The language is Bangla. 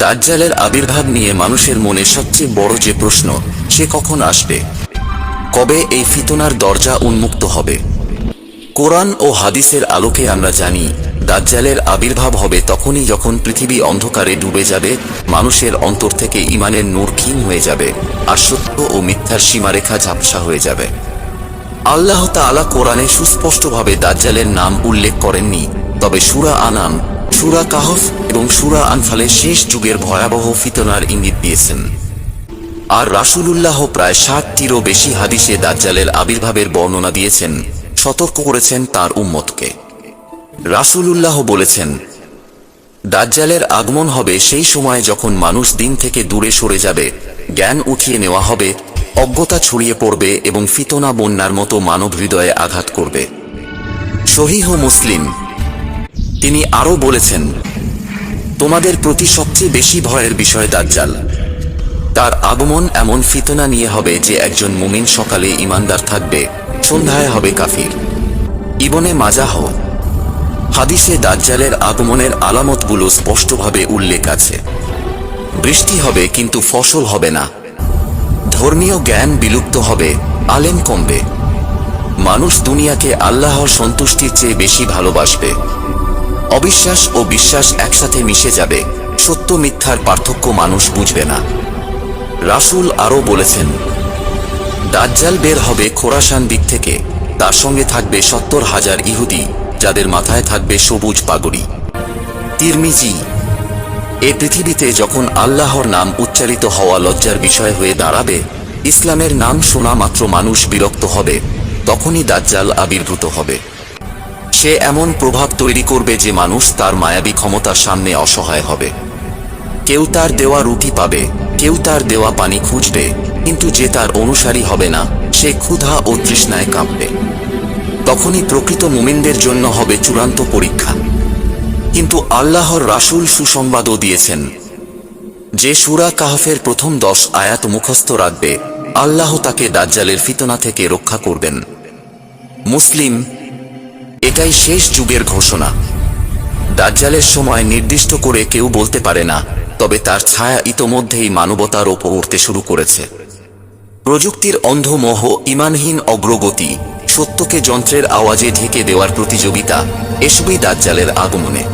দাজ্জালের আবির্ভাব নিয়ে মানুষের মনে সবচেয়ে বড় যে প্রশ্ন, সে কখন আসবে? কবে এই ফিতনার দরজা উন্মুক্ত হবে? কোরআন ও হাদিসের আলোকে আমরা জানি, দাজ্জালের আবির্ভাব হবে তখনই যখন পৃথিবী অন্ধকারে ডুবে যাবে, মানুষের অন্তর থেকে ইমানের নূর ক্ষীণ হয়ে যাবে, আর সত্য ও মিথ্যার সীমারেখা ঝাপসা হয়ে যাবে। আল্লাহ তাআলা কোরআনে সুস্পষ্টভাবে দাজ্জালের নাম উল্লেখ করেননি, তবে সুরা আনাম সুরা কাহফ এবং সুরা আনফালের শেষ যুগের ভয়াবহ ফিতনার ইঙ্গিত দিয়েছেন। আর রাসূলুল্লাহ প্রায় ষাটটিরও বেশি হাদিসে দাজ্জালের আবির্ভাবের বর্ণনা দিয়েছেন, সতর্ক করেছেন তার উম্মতকে। রাসূলুল্লাহ বলেছেন, দাজ্জালের আগমন হবে সেই সময় যখন মানুষ দিন থেকে দূরে সরে যাবে, জ্ঞান উঠিয়ে নেওয়া হবে, অজ্ঞতা ছড়িয়ে পড়বে এবং ফিতনা বন্যার মতো মানব হৃদয়ে আঘাত করবে। শহীহ মুসলিম তিনি আরও বলেছেন, তোমাদের প্রতি সবচেয়ে বেশি ভয়ের বিষয় দাজ্জাল। তার আগমন এমন ফিতনা নিয়ে হবে যে একজন মুমিন সকালে ইমানদার থাকবে, সন্ধ্যায় হবে কাফির। ইবনে মাজাহ হাদিসে দাজ্জালের আগমনের আলামতগুলো স্পষ্টভাবে উল্লেখ আছে। বৃষ্টি হবে কিন্তু ফসল হবে না। ধর্মীয় জ্ঞান বিলুপ্ত হবে, আলেম কমবে। মানুষ দুনিয়াকে আল্লাহর সন্তুষ্টির চেয়ে বেশি ভালোবাসবে। অবিশ্বাস ও বিশ্বাস একসাথে মিশে যাবে। সত্য মিথ্যার পার্থক্য মানুষ বুঝবে না। রাসূল আরও বলেছেন, দাজ্জাল বের হবে খোরাসান দিক থেকে। তার সঙ্গে থাকবে সত্তর হাজার ইহুদি, যাদের মাথায় থাকবে সবুজ পাগড়ি। তিরমিজি, এ পৃথিবীতে যখন আল্লাহর নাম উচ্চারিত হওয়া লজ্জার বিষয় হয়ে দাঁড়াবে, ইসলামের নাম শোনা মাত্র মানুষ বিরক্ত হবে, তখনই দাজ্জাল আবির্ভূত হবে। সে এমন প্রভাব তৈরি করবে যে মানুষ তার মায়াবী ক্ষমতার সামনে অসহায় হবে। কেউ তার দেওয়া রুটি পাবে, কেউ তার দেওয়া পানি খুঁজবে, কিন্তু যে তার অনুসারী হবে না, সে ক্ষুধা ও তৃষ্ণায় কাঁপবে। তখনই প্রকৃত মুমিনদের জন্য হবে চূড়ান্ত পরীক্ষা। কিন্তু আল্লাহর রাসূল সুসংবাদও দিয়েছেন, যে সুরা কাহফের প্রথম দশ আয়াত মুখস্থ রাখবে, আল্লাহ তাকে দাজ্জালের ফিতনা থেকে রক্ষা করবেন। মুসলিম এটাই শেষ যুগের ঘোষণা। দাজ্জালের সময় নির্দিষ্ট করে কেউ বলতে পারে না, তবে তার ছায়া ইতোমধ্যেই মানবতার ওপর উঠতে শুরু করেছে। প্রযুক্তির অন্ধমোহ, ইমানহীন অগ্রগতি, সত্যকে যন্ত্রের আওয়াজে ঢেকে দেওয়ার প্রতিযোগিতা, এসবই দাজ্জালের আগমনে।